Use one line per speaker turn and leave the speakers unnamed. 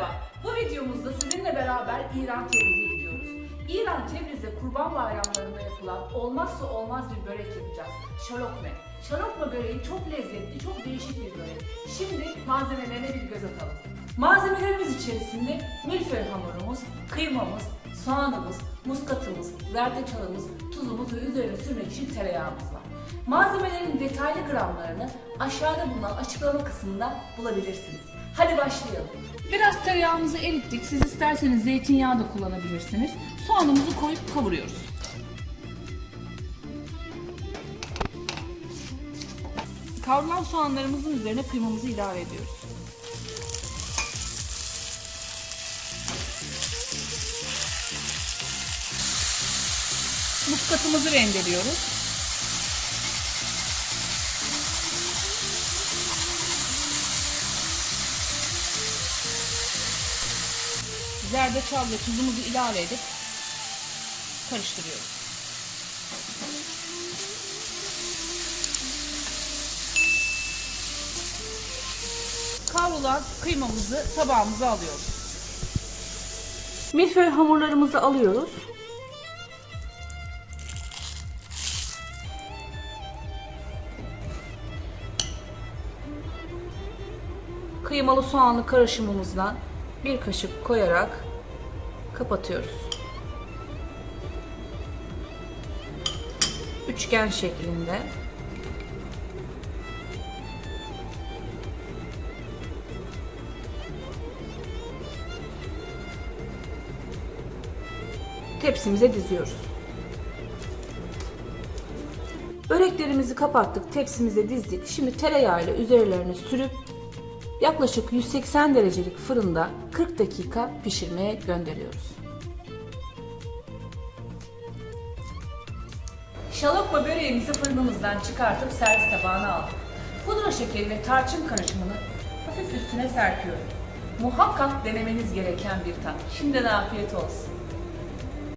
Merhaba, bu videomuzda sizinle beraber İran Tebriz'e gidiyoruz. İran Tebriz'de kurban bayramlarında yapılan olmazsa olmaz bir börek yapacağız. Şalokme. Şalokme böreği çok lezzetli, çok değişik bir börek. Şimdi malzemelerine bir göz atalım. Malzemelerimiz içerisinde milföy hamurumuz, kıymamız, soğanımız, muskatımız, zerdeçalımız, tuzumuz ve üzerine sürmek için tereyağımız var. Malzemelerin detaylı gramlarını aşağıda bulunan açıklama kısmında bulabilirsiniz. Hadi başlayalım. Biraz tereyağımızı erittik. Siz isterseniz zeytinyağı da kullanabilirsiniz. Soğanımızı koyup kavuruyoruz. Kavrulan soğanlarımızın üzerine kıymamızı ilave ediyoruz. Muskatımızı rendeliyoruz. Zerdeçal ve tuzumuzu ilave edip karıştırıyoruz. Kavrulan kıymamızı tabağımıza alıyoruz. Milföy hamurlarımızı alıyoruz. Kıymalı soğanlı karışımımızdan bir kaşık koyarak kapatıyoruz. Üçgen şeklinde. Tepsimize diziyoruz. Böreklerimizi kapattık, tepsimize dizdik. Şimdi tereyağıyla üzerlerine sürüp yaklaşık 180 derecelik fırında 40 dakika pişirmeye gönderiyoruz. Şalokma böreğimizi fırınımızdan çıkartıp servis tabağına aldık. Pudra şekeri ve tarçın karışımını hafif üstüne serpiyorum. Muhakkak denemeniz gereken bir tat. Şimdiden afiyet olsun.